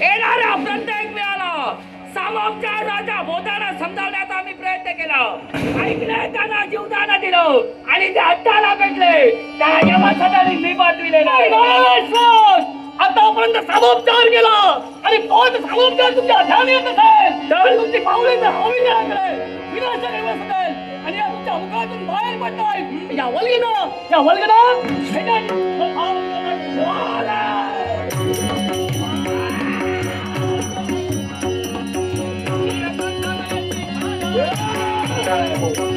येणाऱ्या प्रत्येक वेळाला सामोपच्या राजा बोधाना समजावण्याचा आम्ही प्रयत्न केला. ऐकले त्यांना जीवदान दिलं? आणि ते हट्टाला भेटले त्या यमासाठी मी पाठविले आतापर्यंत सामोपचार केला आणि तोच सामोपचार तुमच्या ध्यान येत असेल. तर? तुमची तर हवी लागले विनाशक दिवस असेल आणि या तुमच्या मुखातून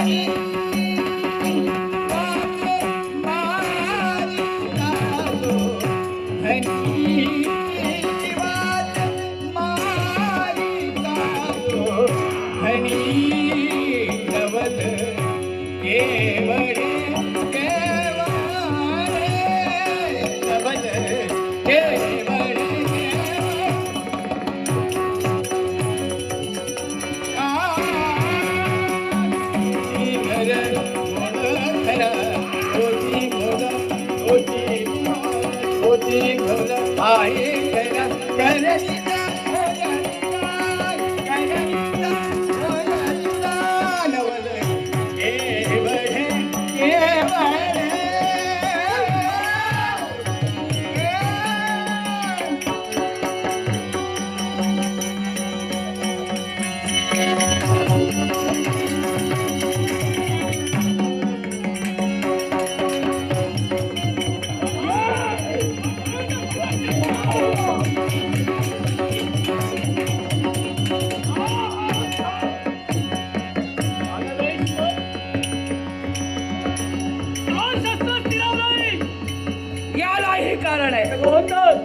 yeah. याला हे कारण आहे. कोणतं?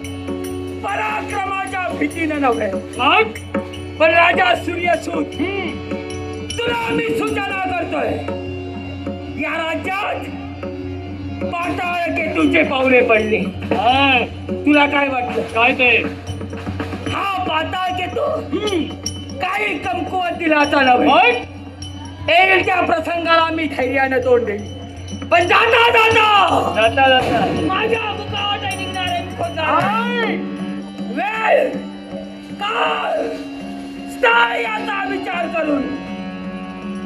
पराक्रमाच्या भीतीने नव्हे. मग? पण राजा सूर्यसूत तुला मी सूचना करतोय. या राज्यात पाताळ केतूचे पावले पडले. तुला काय वाटलं? काय ते? हा पाताळ केतू? काही कमकुवत दिलाचा नव्हे. येईल त्या प्रसंगाला मी धैर्यानं तोंड देईल पण जाता जाता! जाता जाता. माझ्या मुखावर निघणारे. वेळ काळ स्थळ याचा विचार करून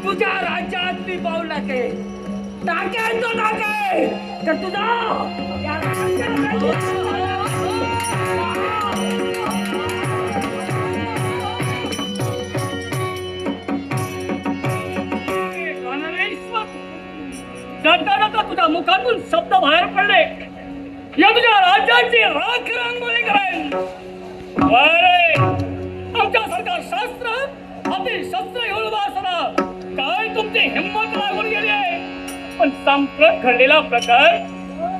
तुझ्या राज्यात मी पाऊल टाके टाकेन तो टाके. तर तुझा या राज्यात- जाता जाता तुझ्या मुखातून शब्द बाहेर पडले? या तुझ्या राज्याची राख रांगोळी करेन अरे आमच्यासारखा शास्त्र हाती शस्त्र घेऊन उभा काय तुमची हिंमत लागून गेली आहे? पण संप्रत घडलेला प्रकार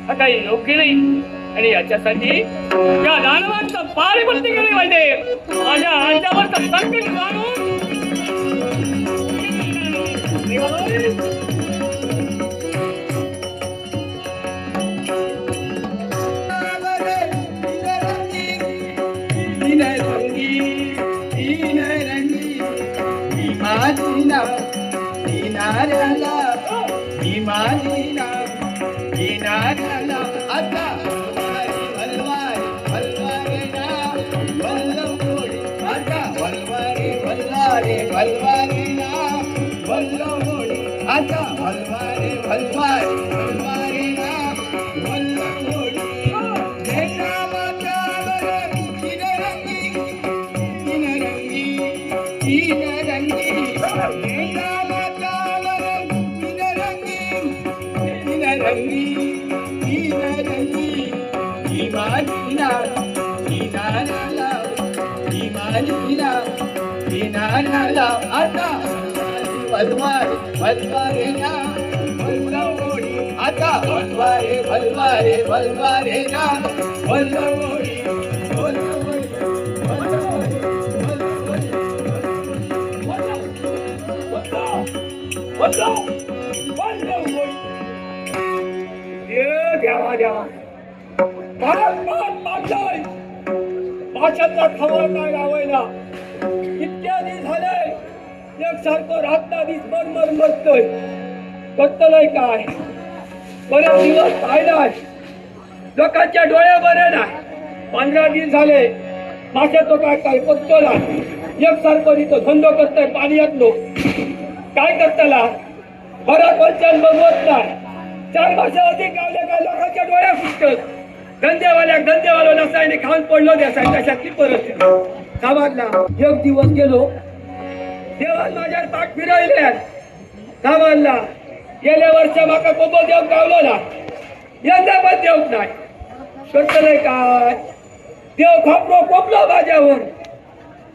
हा काही योग्य नाही. आणि याच्यासाठी या दानवांचं पारिपत्य केली पाहिजे माझ्या राज्यावरचं संकट जाणून Kinar ಬಲ್ವಾರೆ ಬಲ್ವಾರೆ ಬಲ್ವಾರೆ ನಾ ಬಲ್ಲವೋಡಿ Let's go! मान मागलाय. भाषाचा खबर काय लावायला. इतक्या दिस झाले एक सारखं राहता दिस मर मर मरतोय करतलंय काय? बरेच दिवस पाहिलाय. लोकांच्या डोळ्या बरे नाही. पंधरा दिवस झाले मासे तो काय काय पत्तोला एक सारखं इथं धंदो करतोय पाण्यात लोक काय करताला? बरा पंचायत बघवत नाही. चार भाषा होती गावल्या काय लोकांच्या डोळ्या फुटत धंदेवाल्या धंदेवाला नसायने खाऊन पडलो देसाय तशातली परिस्थिती. समाजला एक दिवस गेलो. देवान माझ्या ताक फिरवल्या समाजला गेल्या वर्षा माका कोबो देव गावलो ना यंदा पण देव नाही. करतलंय काय? देव खोपलो कोपलो माझ्यावर.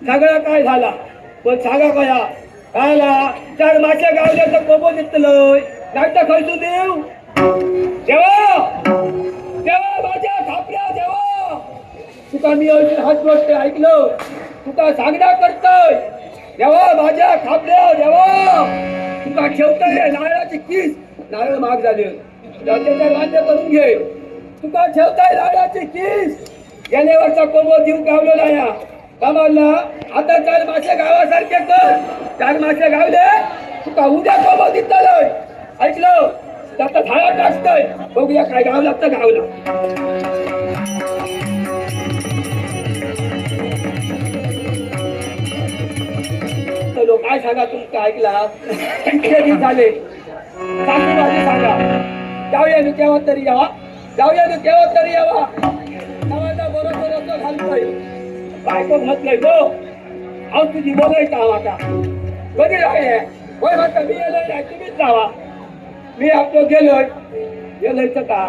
सगळं काय झाला? पण सांगा कया? कायला? चार मासे गावले तर कोबो दिसतलोय. नाही तर खर्च देव. देवा देवा तुका मी अजून हात जोडते ऐकलं तुका सांगण्या करतोय देवा माझ्या खापल्या देवा तुका ठेवतय नारळाची किस नारळ माग झाले. त्याच्या राज्य करून घे. तुका ठेवताय नारळाची किस. गेल्या वर्षा कोबो जीव गावलेला या बाबांना आता चार मासे गावासारखे कर. चार मासे गावले तुका उद्या कोबो दिसतलोय ऐकलं? आता झाडा टाकतोय बघूया काय गाव तर गावला लोक काय सांगा तुमचं ऐकला? किती झाले. सासू सांगा. जाऊया ना केव्हा तरी यावा. जाऊया ना केव्हा तरी यावा. नवाचा बरोबर होतो घालतोय. बायको म्हटलंय गो अहो तुझी बोलायचा हवा का? कधी जाऊया होय म्हणता मी येणार नाही तुम्हीच जावा. मी आपलं गेलोय. गेलोय तर का?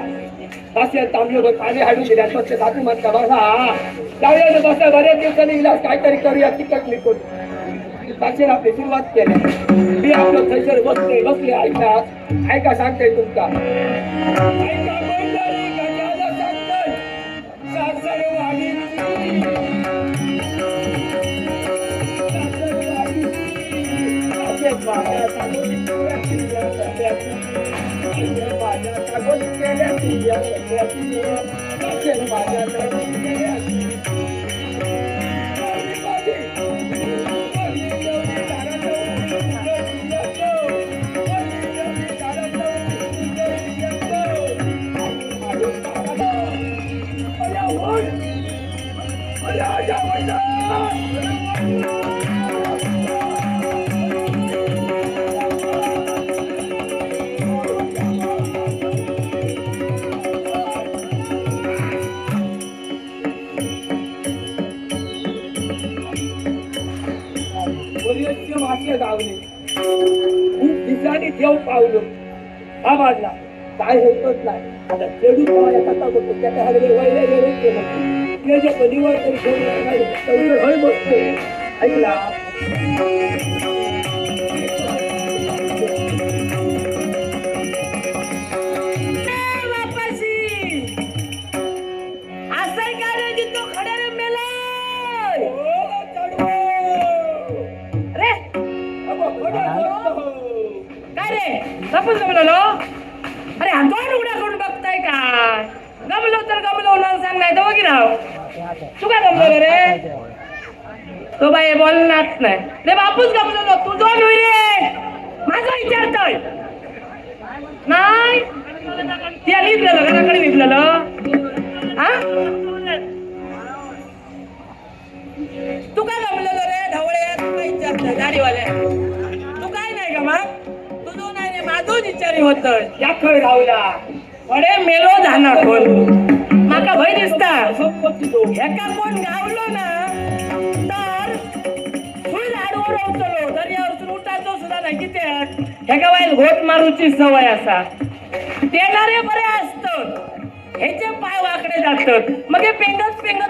सासऱ्या तांबलं पाणी हाडून दिल्या स्वच्छ सासू म्हणता बसा जाऊया ना बसा. बऱ्याच दिवसांनी इलाज काहीतरी करूया तिकट लिखून साक्षर आपली सुरुवात केली. मी आपलं थैसर बसले बसले ऐका. ऐका सांगते तुमका. दिवसांनी देव पावलो हा वाजला काय होतच नाही. आता चेडू पाहायला कसा होतो त्याच्या हरवे वैले वेळे केलं ते जे बलिवार तरी घेऊन हय बसतो ऐकला आपण सपून जमलो अरे हा दोन करून बघताय काय गमलो तर गमलो म्हणून सांग नाही तर बघी राव तू काय गमलो रे? तो बाई बोलणार नाही. रे बापूच गमलो तू दोन होई रे. माझा विचारतोय नाही. त्या लिहिलेलं घराकडे लिहिलेलं हा? तू काय गमलेलो रे? ढवळे तू काय विचारतोय? गाडीवाल्या विचारी होत. या खळ रावला अरे मेलो धाना कोण माका भय दिसता. एका कोण गावलो ना तर फुल हाडवर रावतलो दर्यावरसून उठाचो सुद्धा ना कित्याक हेका बायल घोट मारूची सवय असा. देणारे बरे असतात. ह्याचे पाय वाकडे जातात. मग हे पेंगत पेंगत